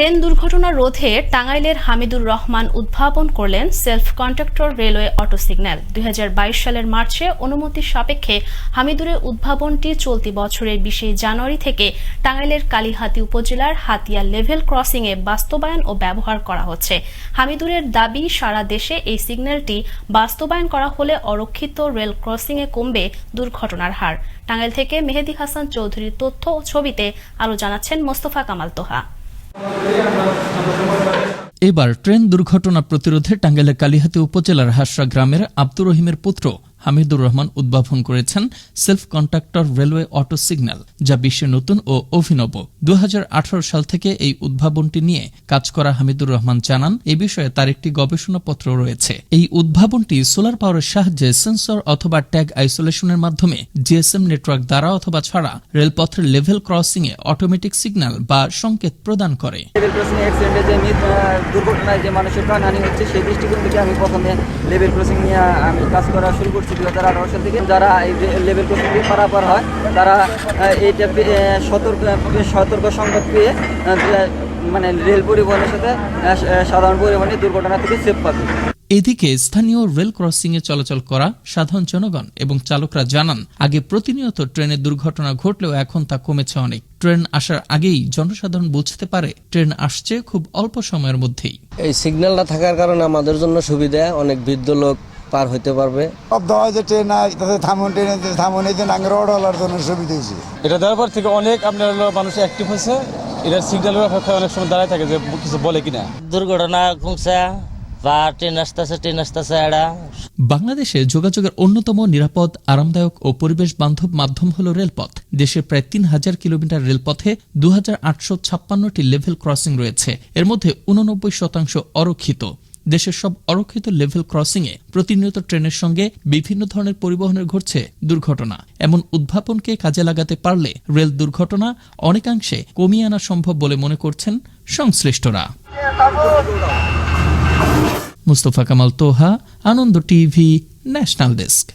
Train দুর্ঘটনা রোধে টাঙ্গাইলের হামিদুর রহমান উদ্ভাবন করলেন self contractor railway auto signal দুই হাজার বাইশ সালের মার্চে অনুমতি সাপেক্ষে হামিদুরের উদ্ভাবনটি চলতি বছরের বিশে জানুয়ারি থেকে টাঙ্গাইলের কালীহাতি উপজেলার হাতিয়া লেভেল ক্রসিংয়ে বাস্তবায়ন ও ব্যবহার করা হচ্ছে। হামিদুরের দাবি, সারা দেশে এই সিগন্যালটি বাস্তবায়ন করা হলে অরক্ষিত রেল ক্রসিংয়ে কমবে দুর্ঘটনার হার। টাঙ্গাইল থেকে মেহেদি হাসান চৌধুরীর তথ্য ও ছবিতে আরও জানাচ্ছেন মোস্তফা কামাল তোহা। এবার ট্রেন দুর্ঘটনা প্রতিরোধে টাঙ্গাইলের কালিহাতি উপজেলার হাসরা গ্রামের আব্দুর রহিমের পুত্র হামিদুর রহমান উদ্ভাবন করেছেন self contractor railway auto signal, যা বিশ্বে নতুন ও অভিনব। দু সাল থেকে এই উদ্ভাবনটি নিয়ে কাজ করা হামিদুর রহমান জানান, এ বিষয়ে তার একটি গবেষণাপত্র রয়েছে। এই উদ্ভাবনটি সোলার পাওয়ারের সাহায্যে সেন্সর অথবা ট্যাগ আইসোলেশনের মাধ্যমে জিএসএম নেটওয়ার্ক দ্বারা অথবা ছাড়া রেলপথের লেভেল ক্রসিং এ অটোমেটিক সিগন্যাল বা সংকেত প্রদান করে। দুর্ঘটনায় যে মানুষের প্রাণহানি হচ্ছে, সেই দৃষ্টিকোণ থেকে আমি প্রথমে লেভেল ক্রসিং নিয়ে আমি কাজ করা শুরু করছি। দু হাজার আঠারো সাল থেকে যারা এই লেভেল ক্রসিং দিয়ে পারাপার হয় তারা এইটা সতর্ক সতর্ক সংবাদ পেয়ে মানে রেল পরিবহনের সাথে সাধারণ পরিবহনের দুর্ঘটনা থেকে সেফ পাবে। এদিকে স্থানীয় রেল ক্রসিং এ চলাচল করা সাধারণ জনগণ এবং চালকরা জানান আগে প্রতিনিয়ত ট্রেনের দুর্ঘটনা ঘটলেও এখন তা কমেছে অনেক। ট্রেন আসার আগেই জনসাধারণ বুঝতে পারে ট্রেন আসছে খুব অল্প সময়ের মধ্যেই। এই সিগন্যালটা থাকার কারণে আমাদের জন্য সুবিধা অনেক বৃদ্ধ লোক পার হইতে পারবে। শব্দ হয় যে ট্রেন আয় তাতে থামুন ট্রেনে থামুন এই যে নাঙ্গের অর্ডার জন্য সুবিধা হয়েছে। এটা দেওয়ার পর থেকে অনেক আপনার মানুষ অ্যাক্টিভ হয়েছে। এটার সিগন্যালের অপেক্ষায় অনেক সময় দাঁড়ায় থাকে যে কিছু বলে কিনা। দুর্ঘটনা কমছে বা ট্রেন আসতেছে ট্রেন আসতেছে এটা বাংলাদেশে যোগাযোগের অন্যতম নিরাপদ আরামদায়ক ও পরিবেশ বান্ধব মাধ্যম হল রেলপথ। দেশের প্রায় তিন হাজার কিলোমিটার রেলপথে দু হাজার আটশো ছাপ্পান্নটি লেভেল ক্রসিং রয়েছে। এর মধ্যে উননব্বই শতাংশ অরক্ষিত। দেশের সব অরক্ষিত লেভেল ক্রসিং এ প্রতিনিয়ত ট্রেনের সঙ্গে বিভিন্ন ধরনের পরিবহনের ঘটছে দুর্ঘটনা। এমন উদ্ভাবনকে কাজে লাগাতে পারলে রেল দুর্ঘটনা অনেকাংশে কমিয়ে আনা সম্ভব বলে মনে করছেন সংশ্লিষ্টরা। Mustafa Kamal Toha, Ananda TV, national desk.